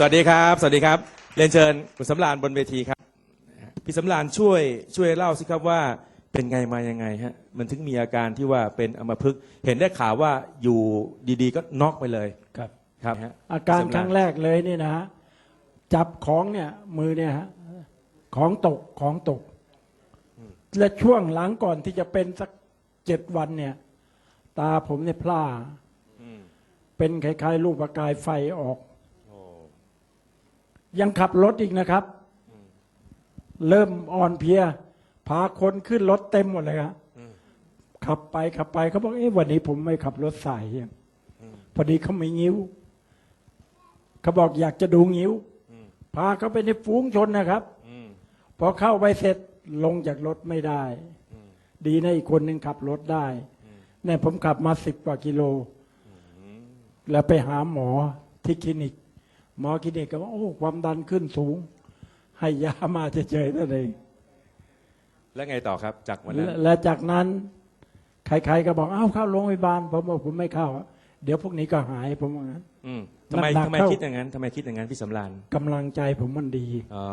สวัสดีครับ สวัสดีครับ เรียนเชิญคุณสำราญบนเวทีครับ พี่สำราญช่วยช่วยเล่าสิครับว่าเป็นไงมายังไงฮะ มันถึงมีอาการที่ว่าเป็นอัมพฤกษ์ เห็นได้ข่าวว่าอยู่ดีๆ ก็น็อกไปเลย ครับครับฮะอาการสำญครั้งแรกเลยนี่นะฮะจับของเนี่ยมือเนี่ยฮะของตกของตก และช่วงหลังก่อนที่จะเป็นสักเจ็ดวันเนี่ย ตาผมเนี่ยพร่าอืมเป็นคล้ายๆรูปประกายไฟออกโอ้ ยังขับรถอีกนะครับ เริ่มอ่อนเพลีย พาคนขึ้นรถเต็มหมดเลยครับอืมขับไปขับไปเขาบอกเอ๊ะวันนี้ผมไม่ขับรถสายยังพอดีเขาไม่งิ้วเขาบอกอยากจะดูงิ้วอืมพาเขาไปในฝูงชนนะครับอืมพอเข้าไปเสร็จลงจากรถไม่ได้อืมดีนะอีกคนหนึ่งขับรถได้เนี่ยผมขับมาสิบกว่ากิโล แล้วไปหาหมอที่คลินิก หมอคลินิกก็ว่าโอ้ความดันขึ้นสูง ให้ยามาเฉยๆนั่นเองแล้วไงต่อครับ จากวันนั้นและและจากนั้น ใครๆก็บอกอ้าวเข้าโรงพยาบาลผมบอกผมไม่เข้า เดี๋ยวพวกนี้ก็หายผมว่างั้นอืมทำไมหนักๆทำไมเข้าคิดอย่างนั้นทำไมคิดอย่างนั้นพี่สำราญกำลังใจผมมันดีอ๋อ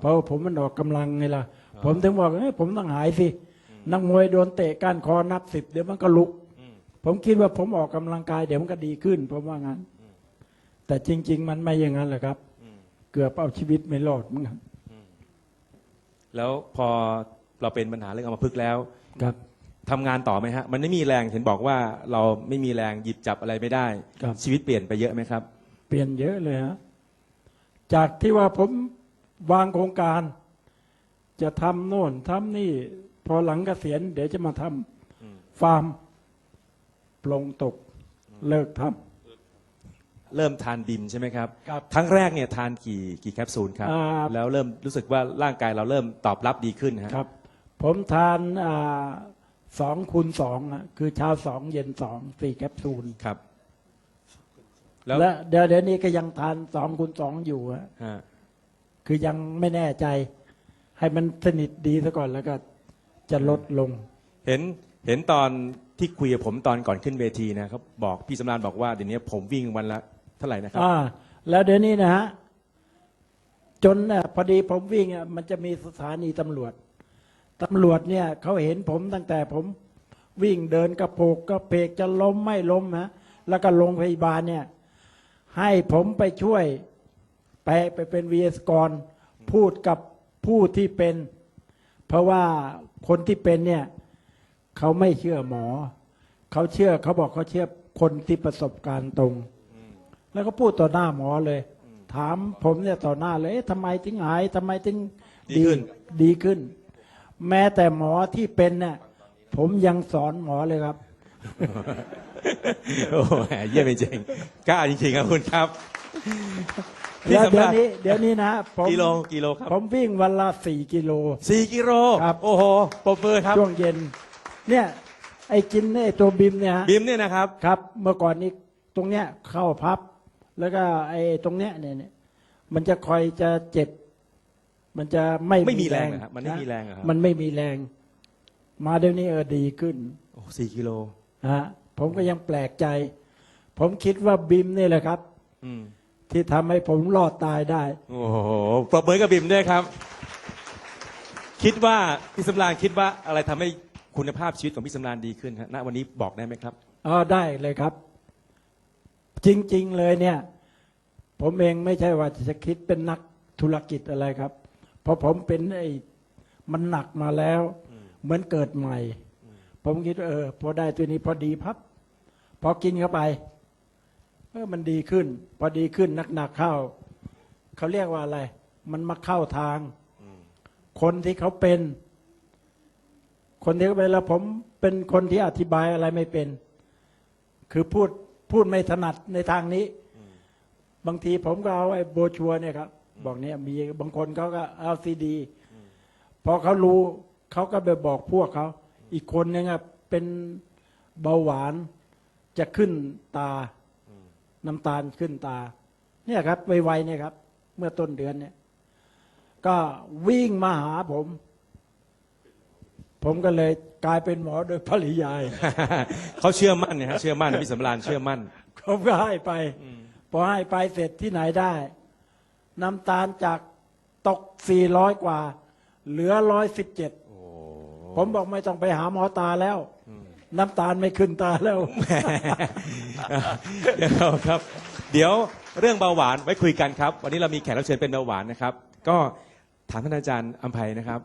เพราะว่าผมมันออกกำลังไงล่ะ ผมถึงบอกเอ้ยผมต้องหายสินักมวยโดนเตะก้านคอนับสิบเดี๋ยวมันก็ลุกอืมผมคิดว่าผมออกกำลังกายเดี๋ยวมันก็ดีขึ้นผมว่างั้น แต่จริง ๆ มันไม่อย่างนั้นแหละครับอืมเกือบเอาชีวิตไม่รอดเหมือนกันแล้วพอเราเป็นปัญหาเรื่องอัมพฤกษ์แล้วครับทำงานต่อไหมฮะ มันไม่มีแรงเห็นบอกว่าเราไม่มีแรงหยิบจับอะไรไม่ได้ ครับ ชีวิตเปลี่ยนไปเยอะไหมครับ เปลี่ยนเยอะเลยฮะจากที่ว่าผมวางโครงการ จะทำโน่นทำนี่ พอหลังเกษียณเดี๋ยวจะมาทอืมำฟาร์มปลงตกเลิกท เริ่มทานบิมใช่ไหมครับครับครั้งแรกเนี่ยทานกี่กี่แคปซูลครับ อ่า แล้วเริ่มรู้สึกว่าร่างกายเราเริ่มตอบรับดีขึ้นฮะำครับ ผมทานอ่าสองคูณสองอะคือเช้าสองเย็นสองสี่แคปซูล ครับ แล้วและเดี๋ยวเดี๋ยวนี้ก็ยังทานสองคูณสองอยู่อะฮะคือยังไม่แน่ใจ ให้มันสนิทดีซะก่อนแล้วก็จะลดลง เห็นเห็นตอนที่คุยกับผมตอนก่อนขึ้นเวทีนะครับ บอกพี่สำรานบอกว่าเดี๋ยวนี้ผมวิ่งวันละ เท่าไหร่นะครับ อ่าแล้วเดี๋ยวนี้นะฮะจนน่ะพอดีผมวิ่งอะมันจะมีสถานีตำรวจตำรวจเนี่ยเขาเห็นผมตั้งแต่ผมวิ่งเดินกระโปกกระเพกจะล้มไม่ล้มฮะแล้วก็โรงพยาบาลเนี่ย ให้ผมไปช่วย ไปไปเป็นวีเอสกรพูดกับผู้ที่เป็น เพราะว่าคนที่เป็นเนี่ย เขาไม่เชื่อหมอ เขาเชื่อเขาบอกเขาเชื่อคนที่ประสบการณ์ตรง แล้วก็พูดต่อหน้าหมอเลย ถามผมเนี่ยต่อหน้าเลยเอ๊ะทำไมถึงหายทำไมถึงดีขึ้น ดีขึ้น แม้แต่หมอที่เป็นเนี่ยผมยังสอนหมอเลยครับ โอ้โหแหมเยี่ยมจริงๆกล้าจริงๆครับคุณครับพี่แล้วสำเดี๋ยราวญนี้เดี๋ยวนี้นะผมกิโลกิโลครับผมวิ่งวันละสี่กิโล สี่กิโลครับ โอ้โหปรบมือครับช่วงเย็น เนี่ย ไอ้กินเนี่ยไอ้ตัวบิมเนี่ยฮะ บิมเนี่ยนะครับ ครับ เมื่อก่อนนี้ตรงเนี้ยเข้าพับ แล้วก็ไอ้ตรงเนี้ยเนี่ยเนี่ยมันจะคอยจะเจ็บ มันจะไม่ไม่มีแรงเหรอครับมันไม่มีแรงเหรอครับ มันไม่มีแรง มาเดี๋ยวนี้เออดีขึ้นโอ้สี่กิโลฮะผมก็ยังแปลกใจ ผมคิดว่าบิมนี่แหละครับ อืมที่ทำให้ผมรอดตายได้ โอ้โหปรบมือกับบิมด้วยครับ คิดว่าพี่สำรานคิดว่าอะไรทำให้คุณภาพชีวิตของพี่สำรานดีขึ้นฮะณวันนี้บอกได้ไหมครับ อ๋อได้เลยครับ จริง ๆ เลยเนี่ย ผมเองไม่ใช่ว่าจะคิดเป็นนักธุรกิจอะไรครับ เพราะผมเป็นไอ้มันหนักมาแล้ว เหมือนเกิดใหม่ ผมคิดว่าเออ พอได้ตัวนี้พอดีพับ พอกินเข้าไปเออมันดีขึ้น พอดีขึ้นหนักๆเข้าเขาเรียกว่าอะไร มันมาเข้าทางคนที่เขาเป็น คนที่เขาเป็นแล้วผมเป็นคนที่อธิบายอะไรไม่เป็น คือพูด พูดไม่ถนัดในทางนี้ บางทีผมก็เอาไอ้โบรชัวร์เนี่ยครับ บอกเนี่ยมีบางคนเขาก็เอาซีดีพอเขารู้เขาก็ไปบอกพวกเขา อีกคนนึงอะเป็นเบาหวานจะขึ้นตาน้ำตาลขึ้นตา เนี่ยครับไวๆเนี่ยครับ เมื่อต้นเดือนเนี่ย ก็วิ่งมาหาผม ผมก็เลยกลายเป็นหมอโดยปริยาย เขาเชื่อมั่นเนี่ยฮะเชื่อมั่นพี่สำรานเชื่อมั่น ผมก็ให้ไป พอให้ไปเสร็จที่ไหนได้ น้ำตาลจากตก 400 กว่า เหลือ 117โอ้ผมบอกไม่ต้องไปหาหมอตาแล้ว น้ำตาลไม่ขึ้นตาแล้ว เดี๋ยวครับ เดี๋ยวเรื่องเบาหวานไว้คุยกันครับ วันนี้เรามีแขกรับเชิญเป็นเบาหวานนะครับ ก็ถามท่านอาจารย์อัมภัยนะครับ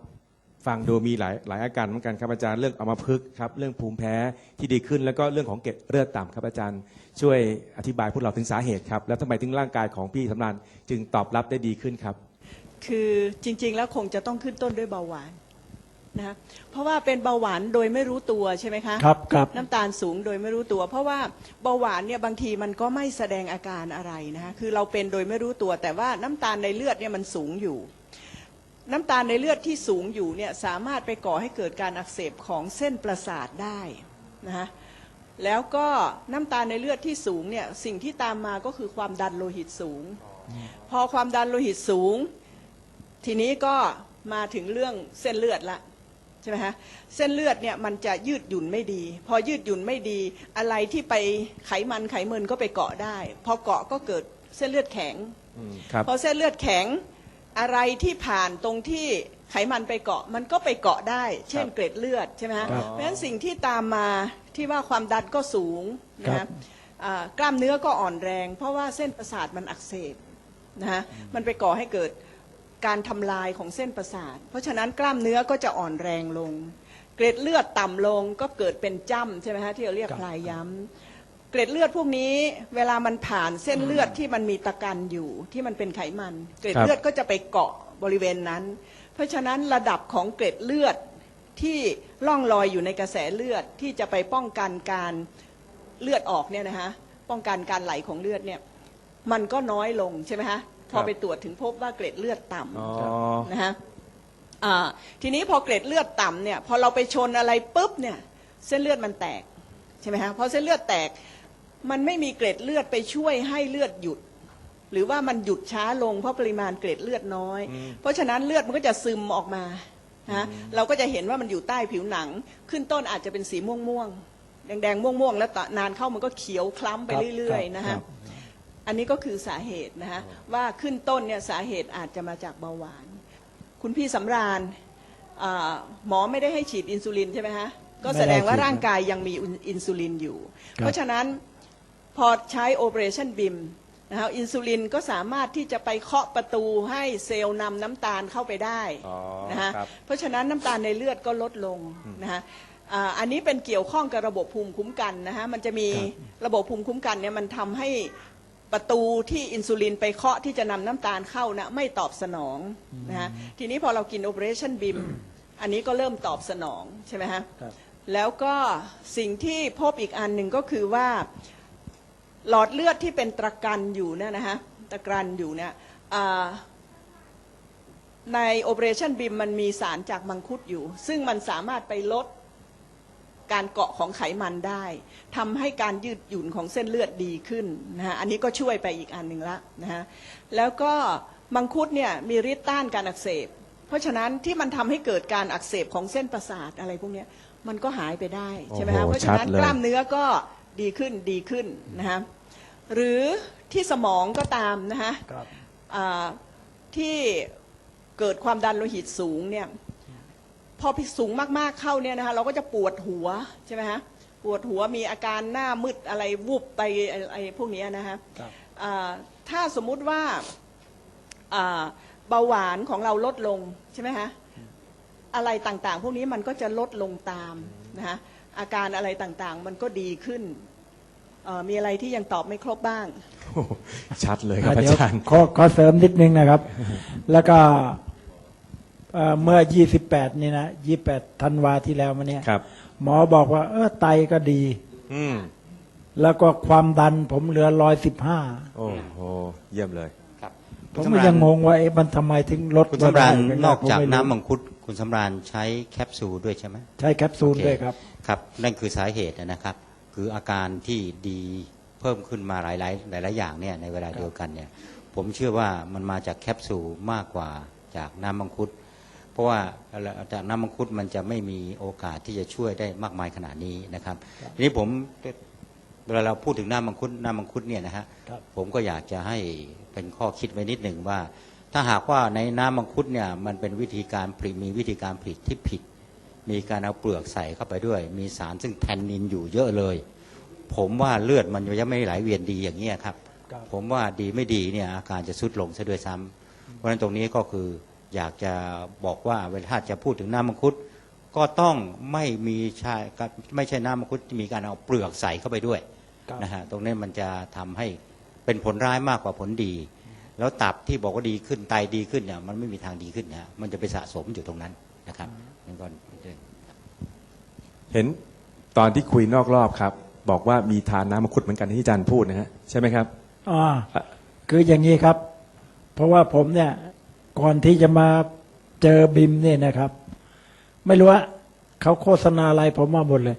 ฟังดูมีหลายหลายอาการเหมือนกันครับอาจารย์เรื่องอัมพฤกษ์ครับเรื่องภูมิแพ้ที่ดีขึ้นแล้วก็เรื่องของเกล็ดเลือดต่ำครับอาจารย์ ช่วยอธิบายพวกเราถึงสาเหตุครับ แล้วทำไมถึงร่างกายของพี่สำรานจึงตอบรับได้ดีขึ้นครับ คือจริง ๆ แล้วคงจะต้องขึ้นต้นด้วยเบาหวานนะคะเพราะว่าเป็นเบาหวานโดยไม่รู้ตัวใช่ไหมคะครับครับน้ำตาลสูงโดยไม่รู้ตัว เพราะว่าเบาหวานเนี่ยบางทีมันก็ไม่แสดงอาการอะไรนะคะคือเราเป็นโดยไม่รู้ตัว แต่ว่าน้ำตาลในเลือดเนี่ยมันสูงอยู่ น้ำตาลในเลือดที่สูงอยู่เนี่ยสามารถไปก่อให้เกิดการอักเสบของเส้นประสาทได้นะคะแล้วก็น้ำตาลในเลือดที่สูงเนี่ยสิ่งที่ตามมาก็คือความดันโลหิตสูง พอความดันโลหิตสูง ทีนี้ก็มาถึงเรื่องเส้นเลือดละใช่ไหมฮะเส้นเลือดเนี่ยมันจะยืดหยุ่นไม่ดี พอยืดหยุ่นไม่ดี อะไรที่ไปไขมันไขมันก็ไปเกาะได้ พอเกาะก็เกิดเส้นเลือดแข็ง ครับ พอเส้นเลือดแข็ง อะไรที่ผ่านตรงที่ไขมันไปเกาะมันก็ไปเกาะได้ เช่นครับเกล็ดเลือดใช่ไหมฮะครับเพราะฉะนั้นสิ่งที่ตามมาที่ว่าความดันก็สูงนะครัฮะบ อ่ากล้ามเนื้อก็อ่อนแรง เพราะว่าเส้นประสาทมันอักเสบนะฮะมันไปก่อให้เกิดการทำลายของเส้นประสาท เพราะฉะนั้นกล้ามเนื้อก็จะอ่อนแรงลง เกล็ดเลือดต่ำลงก็เกิดเป็นจ้ำใช่ไหมฮะที่เราเรียกครับ พลายย้ำ เกล็ดเลือดพวกนี้เวลามันผ่านเส้นเลือดที่มันมีตะกันอยู่ที่มันเป็นไขมัน เกล็ดครับเลือดก็จะไปเกาะบริเวณนั้น เพราะฉะนั้นระดับของเกล็ดเลือดที่ล่องลอยอยู่ในกระแสเลือดที่จะไปป้องกันการเลือดออกเนี่ยนะฮะป้องกันการไหลของเลือดเนี่ยมันก็น้อยลงใช่ไหมฮะพอไปตรวจถึงพบว่าเกล็ดเลือดต่ำอ๋อนะฮะอ่าทีนี้พอเกล็ดเลือดต่ำเนี่ยพอเราไปชนอะไรปุ๊บเนี่ยเส้นเลือดมันแตกใช่ไหมฮะพอเส้นเลือดแตก มันไม่มีเกล็ดเลือดไปช่วยให้เลือดหยุด หรือว่ามันหยุดช้าลงเพราะปริมาณเกล็ดเลือดน้อยเพราะฉะนั้นเลือดมันก็จะซึมออกมานะเราก็จะเห็นว่ามันอยู่ใต้ผิวหนัง ขึ้นต้นอาจจะเป็นสีม่วงม่วงๆแดงๆม่วงๆแล้วต่อนานเข้ามันก็เขียวคล้ำไปเรื่อยๆนะครัฮะบอันนี้ก็คือสาเหตุนะฮะว่าขึ้นต้นเนี่ยสาเหตุอาจจะมาจากเบาหวาน คุณพี่สำราญอ่าหมอไม่ได้ให้ฉีดอินซูลินใช่ไหมฮะก็แสดงว่าร่างกายยังมีอินซูลินอยู่ เพราะฉะนั้น พอใช้ Operation BIM นะฮะอินซูลินก็สามารถที่จะไปเคาะประตูให้เซลล์นำน้ำตาลเข้าไปได้อ๋อนะฮะครับ เพราะฉะนั้นน้ำตาลในเลือดก็ลดลงนะฮะอ่าอันนี้เป็นเกี่ยวข้องกับระบบภูมิคุ้มกันนะฮะมันจะมีระบบภูมิคุ้มกันเนี่ยมันทำให้ประตูที่อินซูลินไปเคาะที่จะนำน้ำตาลเข้านะไม่ตอบสนองนะฮะทีนี้พอเรากิน Operation BIM อันนี้ก็เริ่มตอบสนองใช่ไหมฮะ ครับ แล้วก็สิ่งที่พบอีกอันหนึ่งก็คือว่า หลอดเลือดที่เป็นตะกันอยู่เนี่ยนะฮะตะกันอยู่เนี่ยอ่าใน Operation BIM มันมีสารจากมังคุดอยู่ ซึ่งมันสามารถไปลดการเกาะของไขมันได้ทำให้การยืดหยุ่นของเส้นเลือดดีขึ้นนะฮะอันนี้ก็ช่วยไปอีกอันหนึ่งละนะฮะแล้วก็มังคุดเนี่ยมีฤทธิ์ต้านการอักเสบ เพราะฉะนั้นที่มันทำให้เกิดการอักเสบของเส้นประสาทอะไรพวกเนี้ยมันก็หายไปได้ใช่ไหมฮะโอ้โหเพราะฉะนั้นชัดเลยกล้ามเนื้อก็ ดีขึ้นดีขึ้นนะฮะหรือที่สมองก็ตามนะฮะครับอ่าที่เกิดความดันโลหิตสูงเนี่ยพอพิสูงมากๆเข้าเนี่ยนะคะเราก็จะปวดหัวใช่ไหมฮะปวดหัวมีอาการหน้ามืดอะไรวุบไปอะไรพวกเนี้ยนะฮะครับอ่าถ้าสมมุติว่าอ่าเบาหวานของเราลดลงใช่ไหมฮะอะไรต่างๆ พวกนี้มันก็จะลดลงตามนะฮะ อาการอะไรต่างๆ มันก็ดีขึ้นเอ่อมีอะไรที่ยังตอบไม่ครบบ้าง โอ้โหชัดเลยครับอาเดี๋ยวจารย์ ขอขอเสริมนิดนึงนะครับ แล้วก็เอ่อเมื่อ 28 นี่นะ 28 ธันวาที่แล้วมาเนี่ยครับ หมอบอกว่า เออไตก็ดี อืมแล้วก็ความดันผมเหลือร้อยสิบห้าโอ้โห เยี่ยมเลยครับ ผคุมณก็สำรายัญงงงว่าเอ๊ะมันทำไมถึงลดคุณสำราญไม่ได้นอกจากผมไม่รู้น้ำมังคุดคุณสำราญใช้แคปซูลด้วยใช่ไหมใช้แคปซูลด้วยครับครับ นั่นคือสาเหตุนะครับ คืออาการที่ดีเพิ่มขึ้นมาหลายหลายหลายหลายอย่างเนี่ยในเวลาเดียวกันเนี่ย ผมเชื่อว่ามันมาจากแคปซูลมากกว่าจากน้ำมังคุด เพราะว่าจากน้ำมังคุดมันจะไม่มีโอกาสที่จะช่วยได้มากมายขนาดนี้นะครับทีนี้ผม เวลาเราพูดถึงน้ำมังคุดน้ำมังคุดเนี่ยนะฮะครับ ผมก็อยากจะให้เป็นข้อคิดไว้นิดหนึ่งว่า ถ้าหากว่าในน้ำมังคุดเนี่ยมันเป็นวิธีการผลิตมีวิธีการผลิตที่ผิด มีการเอาเปลือกใส่เข้าไปด้วย มีสารซึ่งแทนนินอยู่เยอะเลย ผมว่าเลือดมันจะไม่ไหลเวียนดีอย่างนี้ยครับ ครับ ผมว่าดีไม่ดีเนี่ยอาการจะสุดลงซะด้วยซ้ำเพราะฉะนั้นตรงนี้ก็คืออยากจะบอกว่าเวลาจะพูดถึงน้ำมังคุด ก็ต้องไม่มีใช่ไม่ใช่น้ำมังคุดที่มีการเอาเปลือกใส่เข้าไปด้วยครับ นะฮะตรงนี้มันจะทำให้เป็นผลร้ายมากกว่าผลดี แล้วตับที่บอกว่าดีขึ้นไตดีขึ้นเนี่ยมันไม่มีทางดีขึ้นนะฮะมันจะไปสะสมอยู่ตรงนั้นนะครับนั่นก็เห็นตอนที่คุยนอกรอบครับ บอกว่ามีทานน้ำมังคุดเหมือนกันที่อาจารย์พูดนะฮะใช่ไหมครับ อ่าคืออย่างนี้ครับ เพราะว่าผมเนี่ย ก่อนที่จะมาเจอบิมเนี่ยนะครับ ไม่รู้ว่าเขาโฆษณาอะไรผมมาหมดเลย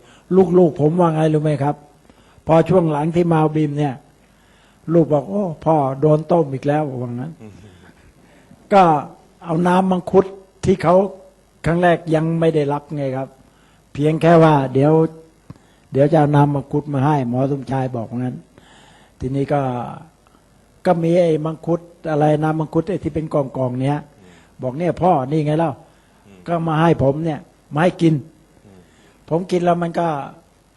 ลูกๆผมว่าไงรู้ไหมครับ พอช่วงหลังที่มาบีมเนี่ย ลูกบอกโอ้พ่อโดนต้มอีกแล้วว่างั้น ก็เอาน้ำมังคุดที่เขาครั้งแรกยังไม่ได้รับไงครับ เพียงแค่ว่า เดี๋ยว เดี๋ยวจะเอาน้ำมังคุดมาให้ หมอสมชายบอกงั้น ทีนี้ก็ก็มีไอ้มังคุดอะไรน้ำมังคุดไอ้ที่เป็นกองๆเนี้ยบอกเนี่ยพ่อนี่ไงเล่า ก็มาให้ผมเนี่ยมาให้กิน ผมกินแล้วมันก็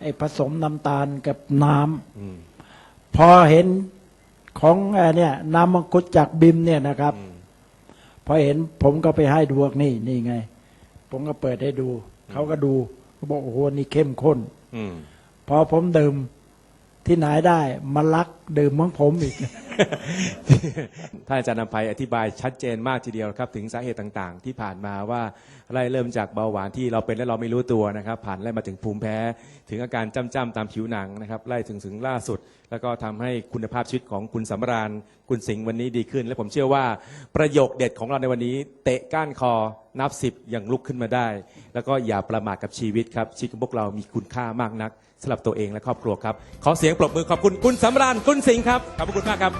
ไอ้ผสมน้ำตาลกับน้ำอืมพอเห็นของไอ้เนี่ยน้ำมังคุดจากบิมเนี่ยนะครับอืมพอเห็นผมก็ไปให้ดูว่านี่นี่ไง ผมก็เปิดให้ดู เขาก็ดูเขาบอกโอ้โหนี่เข้มข้นอืมพอผมดื่มที่ไหนได้มาลักดื่มของผมอีก ท่านอาจารย์นำภัยอธิบายชัดเจนมากทีเดียวครับ ถึงสาเหตุต่างๆ ที่ผ่านมาว่าไล่เริ่มจากเบาหวานที่เราเป็นและเราไม่รู้ตัวนะครับ ผ่านไล่มาถึงภูมิแพ้ ถึงอาการจ้ำๆตามผิวหนังนะครับไล่ถึงถึงล่าสุด แล้วก็ทำให้คุณภาพชีวิตของคุณสำราญ คุณสิงห์วันนี้ดีขึ้น และผมเชื่อว่าประโยคเด็ดของเราในวันนี้ เตะก้านคอนับสิบอย่างลุกขึ้นมาได้ แล้วก็อย่าประมาทกับชีวิตครับชีวิตของพวกเรามีคุณค่ามากนักสำหรับตัวเองและครอบครัวครับ ขอเสียงปรบมือขอบคุณคุณสำราญคุณสิงห์ครับ ขอบคุณมากครับ